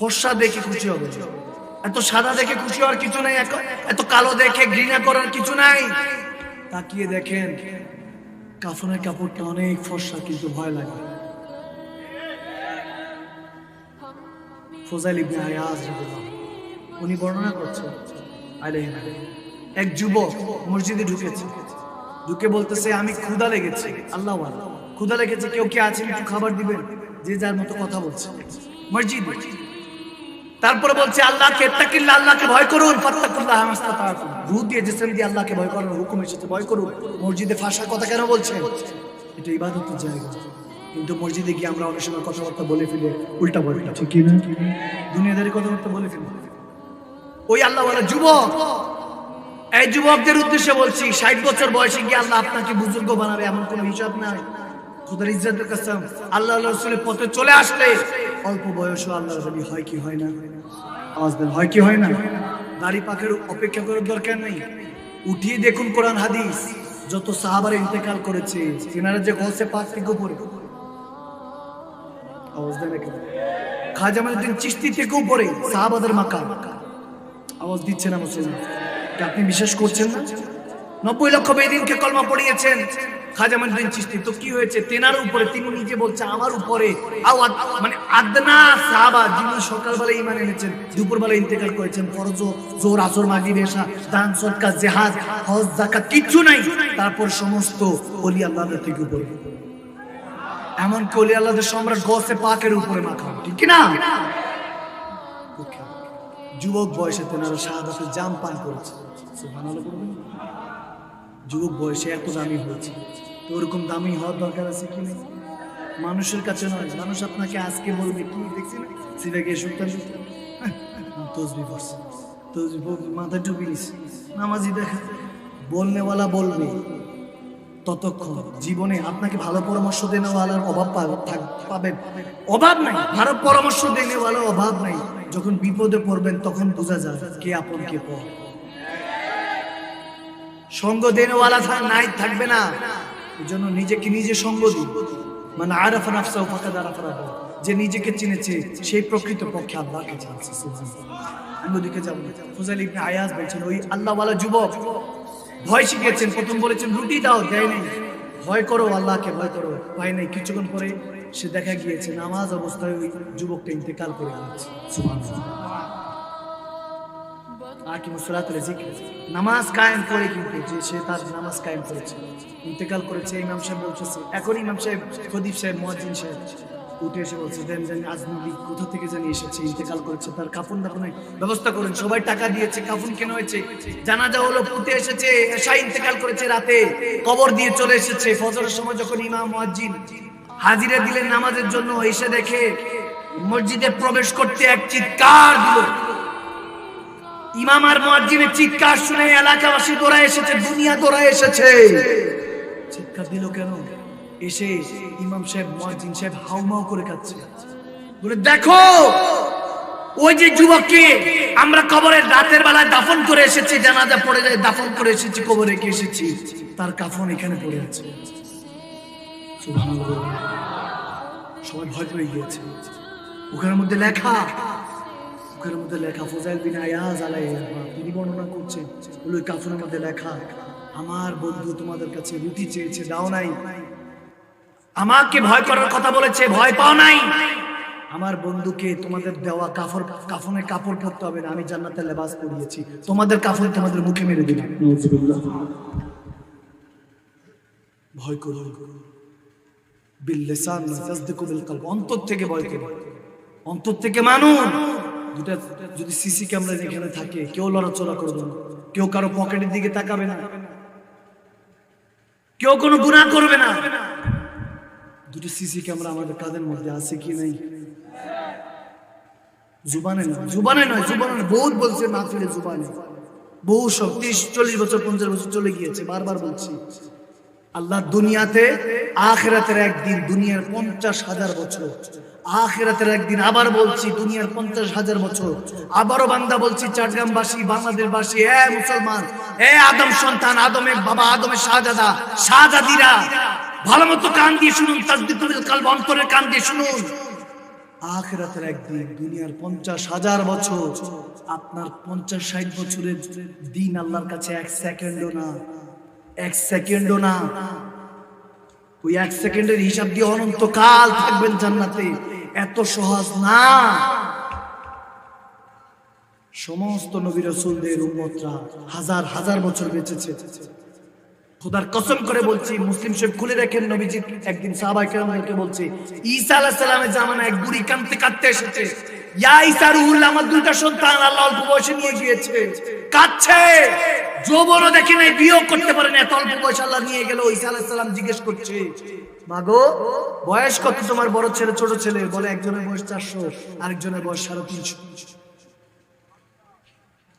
ফর্সা দেখে খুশি হবে। এত সাদা দেখে খুশি হওয়ার কিছু নাই এত- কালো দেখে ঘৃণা করার কিছু নাই। তাকিয়ে দেখেন, কাফনের কাপড়টা অনেক ফর্সা, কিন্তু ভয় লাগে। ফোজাইল ইবনে উনি বর্ণনা করছেন এক যুবক মসজিদে ঢুকেছে। ঢুকে বলতেছে, আমি ক্ষুধা লেগেছে, আল্লাহ ক্ষুধা লেগেছে, কেউ কে আছেন একটু খাবার দিবেন? যে যার মতো কথা বলছে। মসজিদ তারপরে বলছে আল্লাহকে তাকিল্লা আল্লাহকে ভয় করুন রূহ দিয়ে দিয়ে আল্লাহকে ভয় করার হুকুম এসেছে ভয় করুন। মসজিদে ফাঁসার কথা কেন বলছে? এটা ইবাদতের জায়গা। কিন্তু মসজিদে গিয়ে আমরা অনেক সময় কথাবার্তা বলে ফেলে উল্টা ঠিক না? দুনিয়াদারি কথাবার্তা বলে ফেলি। ওই আল্লাহ বলে যুবক এই যুবকদের উদ্দেশ্যে বলছি ষাট বছর বয়সে গিয়ে আল্লাহ আপনাকে বুজুর্গ বানাবে এমন কোনো হিসাব নাই। খোদার ইজ্জতের কাসম আল্লাহ আল্লাহ রসুলের পথে চলে আসলে অল্প বয়সও আল্লাহ নবী হয় কি হয় না। আওয়াজ দেন, হয় কি হয় না? দাড়ি পাখের অপেক্ষা করার দরকার নেই। উঠিয়ে দেখুন কোরআন, হাদিস। যত সাহাবার ইন্তেকাল করেছে, তেনারা যে গলসে পাক থেকে উপরে। আওয়াজ দেন খাজা মাইনুদ্দিন চিশতি থেকে উপরে, সাহাবাদের মাকাম। আওয়াজ দিচ্ছে না মুসলিম। আপনি বিশ্বাস করছেন না? নব্বই লক্ষ বেদিনকে কলমা পড়িয়েছেন। চিশতি তো কি হয়েছে? তেনার উপরে, তিনি নিজে বলছে, আমার উপরে। মানে আদনা সাহাবা, যিনি সকালবেলা ইমান এনেছেন, দুপুরবেলা ইন্তেকাল করেছেন, ফরজ জোর আসর দান হজ কিচ্ছু নাই। তারপর সমস্ত ওলি আল্লাহর থেকে উপরে। এমন কলি আল্লাহদের সম্রাট গসে পাকের উপরে মাখা ঠিক না যুবক বয়সে তেনারা শাহাদাতের জাম পান করেছে। সুবহানাল্লাহ? যুবক বয়সে এত দামি হয়েছে। তো ওরকম দামি হওয়ার দরকার আছে কি নেই? মানুষের কাছে নয়, মানুষ আপনাকে আজকে বলবে কি, দেখছি না? সিধা গিয়ে শুনতাম তসবি পড়ছে। তসবি পড়- মাথায় টুপি নিছে। নামাজি দেখা, বলনেওয়ালা বলবে, ততক্ষণ জীবনে আপনাকে ভালো পরামর্শ দেনেওয়ালার অভাব পাবেন। অভাব নাই, ভালো পরামর্শ দেনেওয়ালার অভাব নাই। যখন বিপদে পড়বেন, তখন বোঝা যায় কে আপন, কে পর। সঙ্গ দেনেওয়ালা নাই থাকবে না এই জন্য নিজেকে নিজে সঙ্গ দিন মানে আরাফা নাফসা ফাঁকা আরাফা রাব্বাহ। যে নিজেকে চিনেছে, সেই প্রকৃত পক্ষে আল্লাহকে চিনেছে। আমি যাব। ফুজাইল ইবনে আয়াজ বলছেন, ওই আল্লাহওয়ালা যুবক, ভয় শিখেছেন প্রথম বলেছেন, রুটি দাও, দেয় নেই ভয় করো, আল্লাহকে ভয় করো ভয় নেই কিছুক্ষণ পরে সে দেখা গিয়েছে, নামাজ অবস্থায় ওই যুবকটা ইন্তেকাল করে সুবহানাল্লাহ। এসেছে? ব্যবস্থা করেন, সবাই টাকা দিয়েছে, কাফন কেন হয়েছে, জানাজা হলো, পুঁতে এসেছে এসা ইন্তেকাল করেছে রাতে, কবর দিয়ে চলে এসেছে। ফজরের সময় যখন ইমাম, মুয়াজ্জিন হাজিরা দিলেন নামাজের জন্য, এসে দেখে মসজিদে প্রবেশ করতে এক চিৎকার দিল। ইমাম আর মুয়াজ্জিনের চিৎকার শুনে এলাকাবাসী দৌড়া এসেছে, দুনিয়া দৌড়া এসেছে। চিৎকার দিল কেন? এসে ইমাম সাহেব, মুয়াজ্জিন সাহেব হাউমাউ করে কাচ্ছে বলে, দেখো, ওই যে যুবককে আমরা কবরের রাতের বেলায় দাফন করে এসেছি, জানাজা পড়ে যায়, দাফন করে এসেছি, কবরে রেখে এসেছি, তার কাফন এখানে পড়ে আছে। সবাই ভয় পেয়ে গিয়েছে। ওখানের মধ্যে লেখা বুকের মধ্যে লেখা, ফোজাইল বিন আয়াজ আলাইহি তিনি বর্ণনা করছেন ওই কাফনের মধ্যে লেখা, আমার বন্ধু তোমাদের কাছে রুটি চেয়েছে, দাও নাই। আমাকে ভয় করার কথা বলেছে, ভয় পাও নাই। আমার বন্ধুকে তোমাদের দেওয়া কাফর কাফনে কাপড় পরতে হবে না, আমি জান্নাতের লেবাস পরিয়েছি। তোমাদের কাফন তোমাদের মুখে মেরে দিলাম। ভয় তাসদিকু বিল কলব। অন্তর থেকে ভয় করুন অন্তর থেকে মানুন দুটা যদি সিসি ক্যামেরা এখানে থাকে, কেউ লড়াচড়া করবে না, কেউ কারও পকেটের দিকে তাকাবে না, কেউ কোনো গুনাহ করবে না। দুটো সিসি ক্যামেরা আমাদের কাদের মধ্যে আছে কি নাই? জুবানে নয় জুবানে নয়, জুবানে বহুত বলছে না ফিরে জুবানে। বহু সব, তিরিশ, চল্লিশ বছর, পঞ্চাশ বছর চলে গিয়েছে, বারবার বলছি। আল্লাহ দুনিয়াতে, আখেরাতের একদিন দুনিয়ার পঞ্চাশ হাজার বছর। আখেরাতের একদিন আবার বলছি দুনিয়ার পঞ্চাশ হাজার বছর। আবারও বান্দা বলছি চাটগ্রামবাসী বাংলাদেশবাসী, এ মুসলমান, এ আদম সন্তান, আদমের বাবা, আদমের শাহজাদা, শাহজাদিরা, ভালো মতো কান দিয়ে শুনুন তাজদিকুল কাল অন্তরের কান দিয়ে শুনুন। আখেরাতের একদিন দুনিয়ার পঞ্চাশ হাজার বছর। আপনার পঞ্চাশ ষাট বছরের দিন আল্লাহর কাছে এক সেকেন্ডও না। এক সেকেন্ডও না। ওই এক সেকেন্ডের হিসাব দিয়ে অনন্তকাল থাকবেন জান্নাতে। এত সহজ না। সমস্ত নবী রসুলদের উম্মতরা হাজার হাজার বছর বেঁচেছে। খোদার কসম করে বলছি, মুসলিম শরীফ খুলে দেখেন নবীজি। একদিন সাহাবাই কেরামদেরকে বলছে, ঈসা আলাইহিস সালামের জামানায় এক বুড়ি কাঁদতে কাঁদতে এসেছে। তোমার বড় ছেলে, ছোট ছেলে? বলে, একজনের বয়স চারশো, আরেকজনের বয়স সাড়ে তিনশো।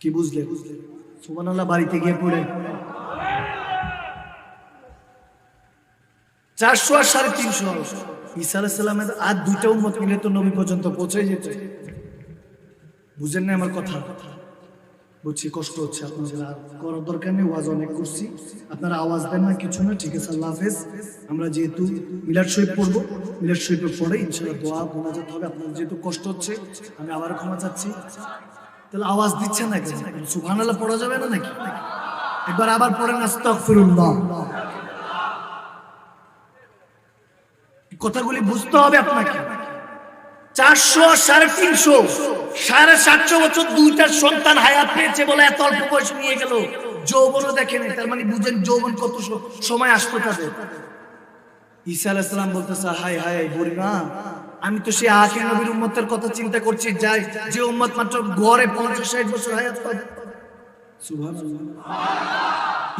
কি বুঝলে? সুবহানাল্লাহ, বাড়িতে গিয়ে পড়ে। চারশো আর সাড়ে তিনশো। ঈসা আলাইসাল্লামের আর দুইটা উন্মত মিলে তো নবী পর্যন্ত পৌঁছে যেত বুঝেন না আমার কথা? বুঝছি, কষ্ট হচ্ছে আপনাদের আর। করার দরকার নেই, ওয়াজ অনেক করছি। আপনারা আওয়াজ দেন না, কিছু না, ঠিক আছে, আল্লাহ হাফেজ। আমরা যেহেতু মিলাদ শরীফ পড়ব, মিলাদ শরীফের পরে ইনশাল্লাহ দোয়া, মোনাজাত হবে, আপনাদের যেহেতু কষ্ট হচ্ছে, আমি আবার ক্ষমা চাচ্ছি। তাহলে আওয়াজ দিচ্ছে না কেন? সুবহানাল্লাহ পড়া যাবে না নাকি? একবার আবার পড়েন, আস্তাগফিরুল্লাহ। কথাগুলি বুঝতে হবে আপনাকে। চারশো সাড়ে তিনশো। সাড়ে সাতশো বছর দুইটা সন্তান হায়াত পেয়েছে বলে এত অল্প বয়স নিয়ে গেল। যৌবনও দেখেন, তার মানে বুঝেন যৌবন কত সময় আসতো তাদের ঈসা আলাইসালাম বলতেছে হাই হাই বুড়িমা আমি তো সেই আখির নবীর উম্মতের কথা চিন্তা করছি, যাই, যে উম্মত মাত্র গড়ে পঞ্চাশ ষাট বছর হায়াত পাবে।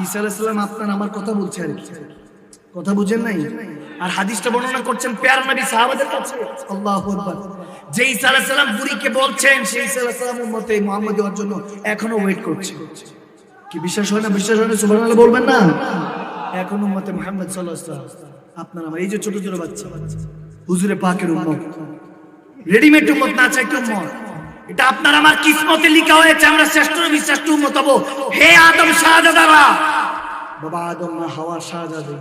ঈসা আলাইসালাম আপনার আমার কথা বলছে আর কি। কথা বুঝেন নাই? আর হাদিসটা বর্ণনা করছেন পেয়ার নবী সাহাবাদের কাছে। আল্লাহু আকবার। যে ঈসা আলাইহিস সালাম বুড়িকে বলছেন সেই ঈসা আলাইহিস সালাম উম্মতে মুহাম্মদ হওয়ার জন্য এখনও ওয়েট করছে। কি বিশ্বাস হয় না বিশ্বাস হয় না? সুবহানাল্লাহ বলবেন না। এখন উম্মতে মুহাম্মদ সাল্লাল্লাহু আলাইহি ওয়াসাল্লাম আপনার আমার এই যে ছোট ছোট বাচ্চা হুজুরে পাকের উম্মত রেডিমেড উম্মত না চাই উম্মত এটা আপনার আমার কিসমতে লেখা হয়েছে আমরা শ্রেষ্ঠ নবী শ্রেষ্ঠ উম্মত হব। হে আদম শাহজাদারা বাবা আদম মা হাওয়া শাহজাদা।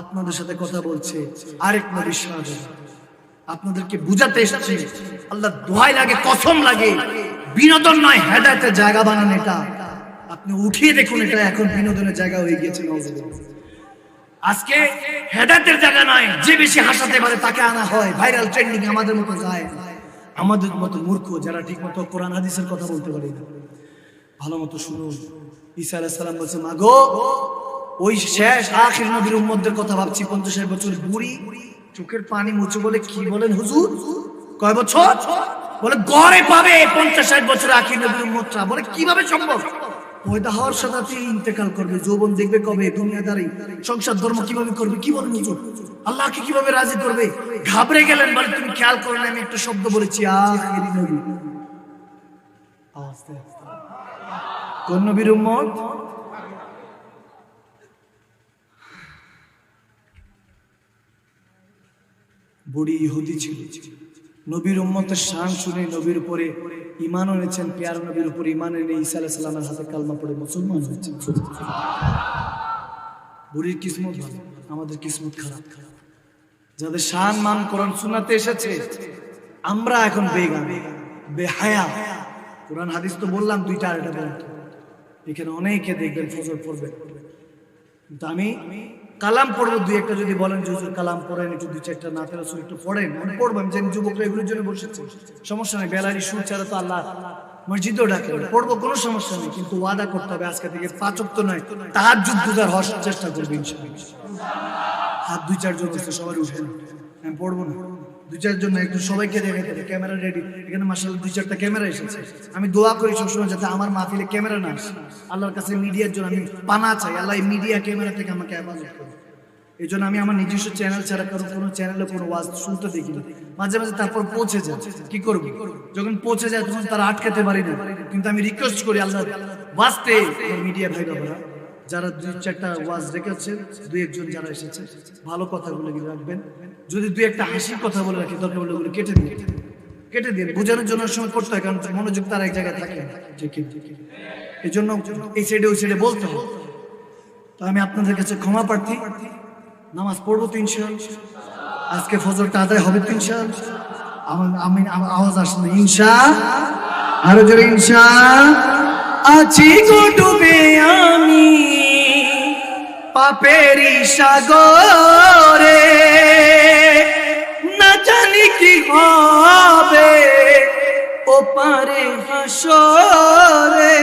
আপনাদের সাথে কথা বলছে আরেক নবী শাহজাদা আপনাদেরকে বুঝাতে এসেছি, আল্লাহ দোহাই লাগে, কসম লাগে, বিনোদন নয়, হেদায়তের জায়গা বানান এটা। আপনি উঠিয়ে দেখুন, এটা এখন বিনোদনের জায়গা হয়ে গিয়েছে আজকে হেদায়তের জায়গা নয়, যে বেশি হাসাতে পারে তাকে আনা হয়, ভাইরাল ট্রেন্ডিং আমাদের মতো যায়। আমাদের মতো মূর্খ যারা ঠিক মতো কোরআন, হাদিসের কথা বলতে পারি না। ভালো মতো শুনুন, ঈসা আলাইহিস সালাম বলছে, মাগো ওই শেষ আখির নবীর উম্মতদের কথা ভাবছি পঞ্চাশ বছর বুড়ি, চোখের পানি মুছে বলে কি বলেন হুজুর? কয় বছর? বলে, গড়ে পাবে পঞ্চাশ ষাট বছর আখির নবীর উম্মতরা। বলে, কীভাবে সম্ভব? পয়দা হওয়ার সাথে ইন্তেকাল করবে, যৌবন দেখবে কবে? দুনিয়াদারি, সংসার ধর্ম কীভাবে করবে? কি বলেন হুজুর? আল্লাহকে কীভাবে রাজি করবে? ঘাবড়ে গেলেন, বলে, তুমি খেয়াল করো আমি একটা শব্দ বলেছি, আখির নবী। কোন নবীর উম্মত? বুড়ি ইহুদি ছিল। নবীর উম্মতের শান শুনে নবীর উপরে ইমান এনেছেন, পেয়ার নবীর উপরে ইমান এনে ঈসা আলাইহিস সালামের হাতে কালমা পড়ে মুসলমান হয়েছেন। বুড়ির কিসমত ভালো, আমাদের কিসমত খারাপ। খারাপ যাদের শান, মান কোরআন শোনাতে এসেছে, আমরা এখন বেগান বেহায়া। কোরআন, হাদিস তো বললাম, দুইটা আর এটা বলতো এখানে অনেকে দেখবেন, ফজর পড়বেন। কিন্তু আমি কালাম পড়ব, দুই একটা যদি বলেন যে হুজুর কালাম পড়েন, একটু দুই চারটা নাতের রসুল একটু পড়েন আমি পড়ব আমি জানি যুবকরা এগুলোর জন্য বসেছে। সমস্যা নেই, বেলারি সুর ছাড়া তো আল্লাহ মসজিদও ডাকে পড়ব, কোনো সমস্যা নেই, কিন্তু ওয়াদা করতে হবে আজকে থেকে পাচক তো নয় তাহার যুদ্ধ তার হওয়ার চেষ্টা করবে হাত দুই চারজন যুদ্ধ সবাই উঠেন আমি পড়ব না। দুই চারজন সবাইকে দেখে দেবে, ক্যামেরা রেডি এখানে মাসাল দুই চারটা ক্যামেরা এসেছে। আমি দোয়া করি সবসময় যাতে আমার মাহফিলে ক্যামেরা না আসে। আল্লাহর কাছে মিডিয়ার জন্য আমি পানা চাই। আল্লাহ এই মিডিয়া ক্যামেরা থেকে আমাকে হেফাজত করে এই জন্য আমি আমার নিজস্ব চ্যানেল ছাড়া কারও কোনো চ্যানেলে কোনো ওয়াজ শুনতে দেখি না মাঝে মাঝে তারপর পৌঁছে যায়। কি করব? যখন পৌঁছে যায় তখন তারা আটকাতে পারি না। কিন্তু আমি রিকোয়েস্ট করি, আল্লাহ, বাঁচতে মিডিয়া ভাই বাবারা যারা দুই চারটা ওয়াজ রেখেছেন, দুই একজন যারা এসেছে, ভালো কথাগুলো কি রাখবেন। যদি দুই একটা হাসির কথা বলে রাখি, দরকার বলে কেটে দিন। কেটে দিন। বোঝানোর জন্য সময় করতে হয়, কারণ মনোযোগ তার এক জায়গায় থাকে। এই জন্য এই সাইডে ওই সাইডে বলতে হবে। তো আমি আপনাদের কাছে ক্ষমা প্রার্থী। নামাজ পড়ব তো আজকে ফজরটা আদায় হবে তো আমার- আমি আমার আওয়াজ আসে না। ইনশা আরও জোরে ইনশা আছি গো আমি। পাপেরি সাগরে। না জানি কি হবে ও পারে হাসরে।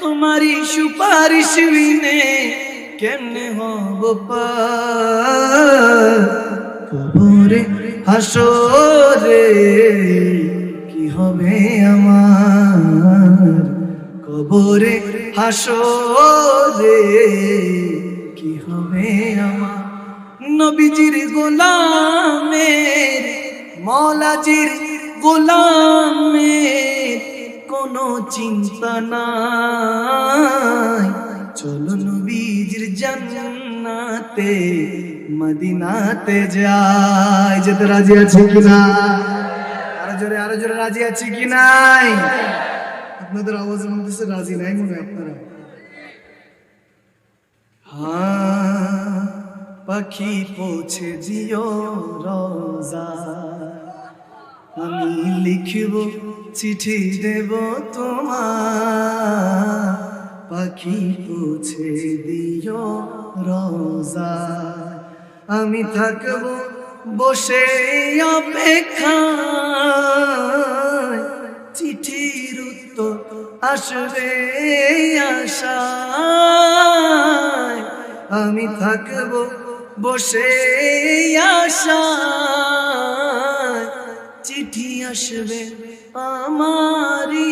তোমারই সুপারিশ বিনে কেমনে হব পার? হাসরে কি হবে আমার? কবরে হাসরে কি হবে আমার? নবীজির গোলামের, মৌলাজির গোলামের কোনো চিন্তা নাই। চলো নবীজির জান্নাতে, মদিনাতে যাই। যেতে রাজি আছে কিনা আরও জোরে আরও জোরে রাজি আছে কি নাই? আপনাদের আওয়াজের মধ্যে রাজি নাই মনে হয় আপনারা। পাখি পৌঁছে দিও রোজা। আমি লিখব, চিঠি দেব তোমার। পাখি পৌঁছে দিও রোজা। আমি থাকব বসে অপেক্ষায়। চিঠির উত্তর আসবে আশায়। আমি থাকব বসে আশায়। চিঠি আসবে আমারই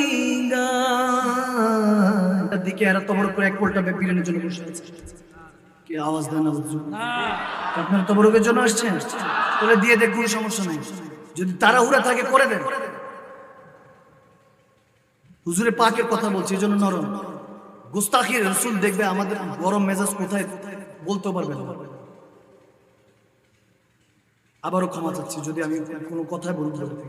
গান দিকে এরা তো বড় করে এক পোলটা বিরিয়ানির জন্য বসে আছে। কি আওয়াজ দেন না হুজুর আপনার তো বড়কের জন্য আসছেন। বলে দিয়ে দেখ কোনো সমস্যা নাই। যদি তারা তাড়াহুড়া থাকে করে দেন। হুজুরে পাকের কথা বলছি, এই জন্য নরম। গুস্তাখি রসুল দেখবে আমাদের গরম মেজাজ কোথায়, বলতে পারবে না। আবারও ক্ষমা চাচ্ছি, যদি আমি কোনো কথায় বলতে পারি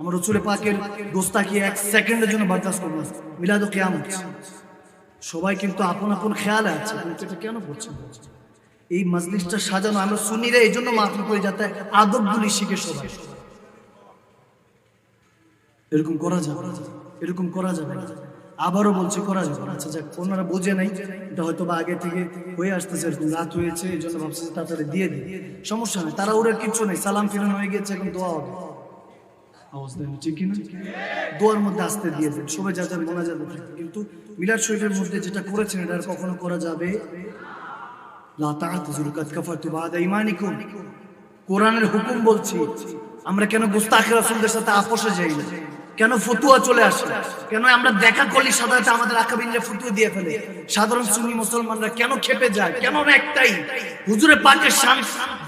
আমার রসুলে পাকের গোস্তাকি এক সেকেন্ডের জন্য বরদাস্ত করব না। মিলাদও কেমন সবাই কিন্তু আপন আপন খেয়ালে আছে এটা কেন করছেন এই মজলিসটা সাজানো আমরা সুনিরে এই জন্য মাফি করে যাতে আদবগুলি শিখে সবাই। এরকম করা না। এরকম করা যাবে না। আবারও বলছি, করা যাবে। আচ্ছা যাক, ওনারা বোঝে নাই। এটা হয়তো বা আগে থেকে হয়ে আসতেছে, এরকম রাত হয়েছে, এই জন্য ভাবছে তাড়াতাড়ি দিয়ে দিই। সমস্যা নেই, তারা ওরা কিচ্ছু নেই, সালাম ফিরানো হয়ে গেছে, এখন দোয়া হবে। দেন ঠিক কিনা দোয়ার মধ্যে আসতে দিয়ে দেন সবাই যা যার, মনে যাবে কিন্তু মিলাদ শরীফের মধ্যে যেটা করেছেন, এটা আর কখনো করা যাবে? কোরআনের হুকুম বলছি, আমরা কেন গুস্তাখে রাসূলদের সাথে আপোষে যাই না? কেন ফতুয়া চলে আসে? কেন আমরা দেখা করি সাধারণত আমাদের আকাবিনরা ফতুয়া দিয়ে ফেলে? সাধারণ সুন্নি মুসলমানরা কেন খেপে যায়? কেন একটাই? হুজুরে পাকের শান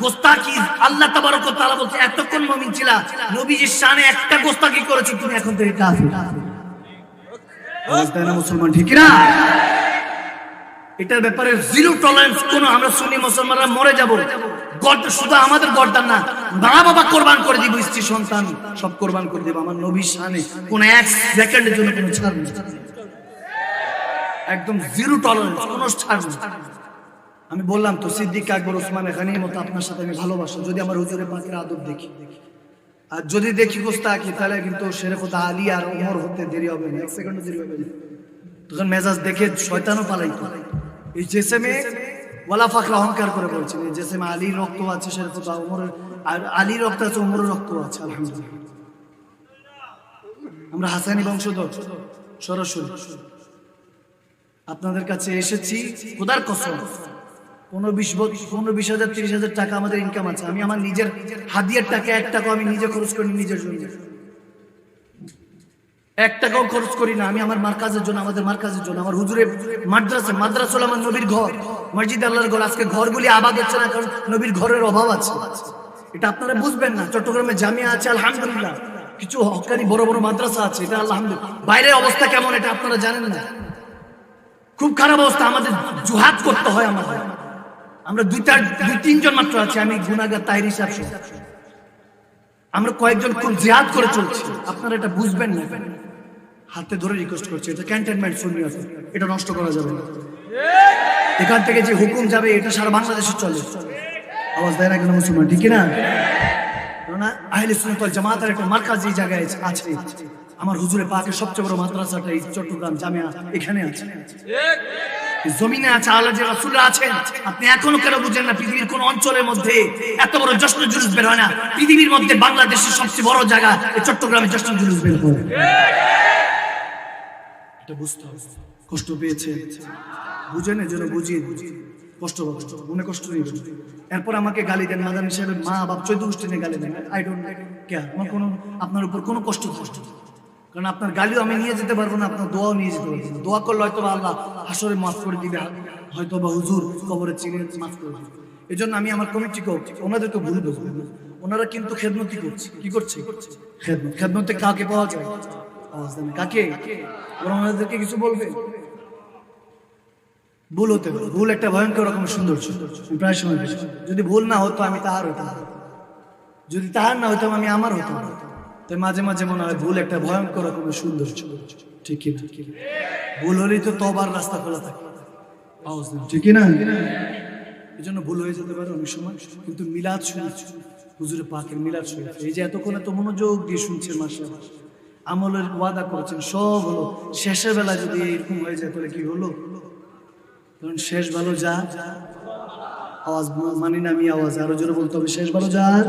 গোস্তাকি আল্লাহ তাবারক তাআলা বলছে, এতক্ষণ মুমিন ছিলা। নবীজির শানে একটা গোস্তাকি করেছ? তুমি এখন থেকে না মুসলমান ঠিক না এটার ব্যাপারে জিরো টলারেন্স কোন আমরা সুন্নি মুসলমানরা মরে যাব। গর্দ শুধু আমাদের গর্দান না মা বাবা কোরবান করে দিব, স্ত্রী, সন্তান, সব কোরবান করে দিব। আমার নবীর শানে কোন এক সেকেন্ডের জন্য কোনো ছাড় নেই। একদম জিরো টলারেন্স কোনো ছাড় নেই। আমি বললাম তো, সিদ্দিক আকবর, ওসমান এখানেই মতো আপনার সাথে আমি ভালোবাসা। যদি আমার হুজুরের পাখির আদব দেখি। আর যদি দেখি গোস্তাকি তাহলে কিন্তু সেরেকতা আলী আর ওমর হতে দেরি হবে না, এক সেকেন্ড দেরি হবে তখন মেজাজ দেখে শয়তানও পালাইতো। এই জেসেমে ওয়ালা ফাকরা অহংকার করে বলছেন, এই জেসেমে আলীর রক্ত আছে সেরকম ওমরের, আর আলীর রক্ত আছে, ওমরের রক্ত আছে, আলহামদুলিল্লাহ। আমরা হাসানি বংশধর, সরাসরি। আপনাদের কাছে এসেছি, খোদার কসম, পনেরো বিশ পনেরো বিশ হাজার, তিরিশ হাজার টাকা আমাদের ইনকাম আছে। আমি আমার নিজের হাদিয়ার টাকা এক টাকা আমি নিজে খরচ করি নিজের জন্য। এক টাকাও খরচ করি না। আমি আমার মার্কাজের জন্য, আমাদের মার্কাজের জন্য, আমার হুজুরের মাদ্রাসা মাদ্রাসা আমার নবীর ঘর। মসজিদ আল্লাহর ঘর, আজকে ঘরগুলি আবাদ হচ্ছে না, কারণ নবীর ঘরের অভাব আছে। এটা আপনারা বুঝবেন না, চট্টগ্রামে জামিয়া আছে, আলহামদুলিল্লাহ। কিছু হকারি বড় বড় মাদ্রাসা আছে, এটা আলহামদুলিল্লাহ। বাইরের অবস্থা কেমন, এটা আপনারা জানেন না। খুব খারাপ অবস্থা, আমাদের জুহাদ করতে হয় আমাদের। আমরা দুইটা দুই তিনজন মাত্র আছি, আমি গুনাগার তাহির হিসাব। আমরা কয়েকজন খুব জিহাদ করে চলছি। আপনারা এটা বুঝবেন না। হাতে ধরে রিকোয়েস্ট করছি, এটা ক্যান্টনমেন্ট শুনি আছে এটা নষ্ট করা যাবে না। এখান থেকে যে হুকুম যাবে, এটা সারা বাংলাদেশে চলে। আওয়াজ দেয় না কেন মুসলমান? ঠিক না একটা এই জায়গায় আছে। আমার হুজুরে পাকের সবচেয়ে বড় মাদ্রাসাটা এই চট্টগ্রাম জামিয়া এখানে আছে। জমিনে আছে আল্লাহ, যে রাসূল আছেন, আপনি এখনও কেন বুঝেন না পৃথিবীর কোন অঞ্চলের মধ্যে এত বড় জশ্ন জুলুস বের হয় না? পৃথিবীর মধ্যে বাংলাদেশের সবচেয়ে বড় জায়গা এই চট্টগ্রামে জশ্ন জুলুস বের হয়। এটা বুঝতে হবে। কষ্ট পেয়েছে। বুঝেন এজন্য বুঝিয়ে দিন। কষ্ট পাবে। মনে কষ্ট নেবেন এরপর আমাকে গালি দেন মাদান হিসেবে মা বাপ চৈদ্দ গোষ্ঠী গালি দেন। আই ডোন্ট কেয়ার আমার কোনো আপনার উপর কোনো কষ্ট কষ্ট কারণ আপনার গালিও আমি নিয়ে যেতে পারব না, আপনার দোয়াও নিয়ে যেতে পারব দোয়া করলে হয়তো আল্লাহ হাসরে মাফ করে দিবে হয়তো বা হুজুর কবরে চিনে মাফ করে দিবে। এই জন্য আমি আমার কমিটিকে ওনাদেরকে ভুল না। ওনারা কিন্তু খেদমতি করছে। কি করছে? খেদমত। কাকে পাওয়া যায়? কাকে? ওরা ওনাদেরকে কিছু বলবে? ভুল হতে পারে। ভুল একটা ভয়ঙ্কর রকম সুন্দর প্রায় সময় যদি ভুল না হতো আমি তাহার হতাম। যদি তাহার না হতাম আমি আমার হতাম। তাই মাঝে মাঝে মনে হয় ভুল একটা ভয়ঙ্কর রকমের সুন্দর ঠিক না ভুল হলেই তো তবার রাস্তা খোলা থাকে। ঠিক না এই জন্য ভুল হয়ে যেতে পারে অনেক সময়। কিন্তু মিলাদ শুনেছি হুজুরে পাকের মিলাদ শুনেছি এই যে এতক্ষণ এত মনোযোগ দিয়ে শুনছে মাসে মাসে আমলের ওয়াদা করেছেন, সব হলো। শেষের বেলা যদি এরকম হয়ে যায়, তাহলে কি হলো? কারণ শেষ ভালো যা আওয়াজ মানি না আমি আওয়াজ, আরও জোরে বলতে হবে। শেষ ভালো যার।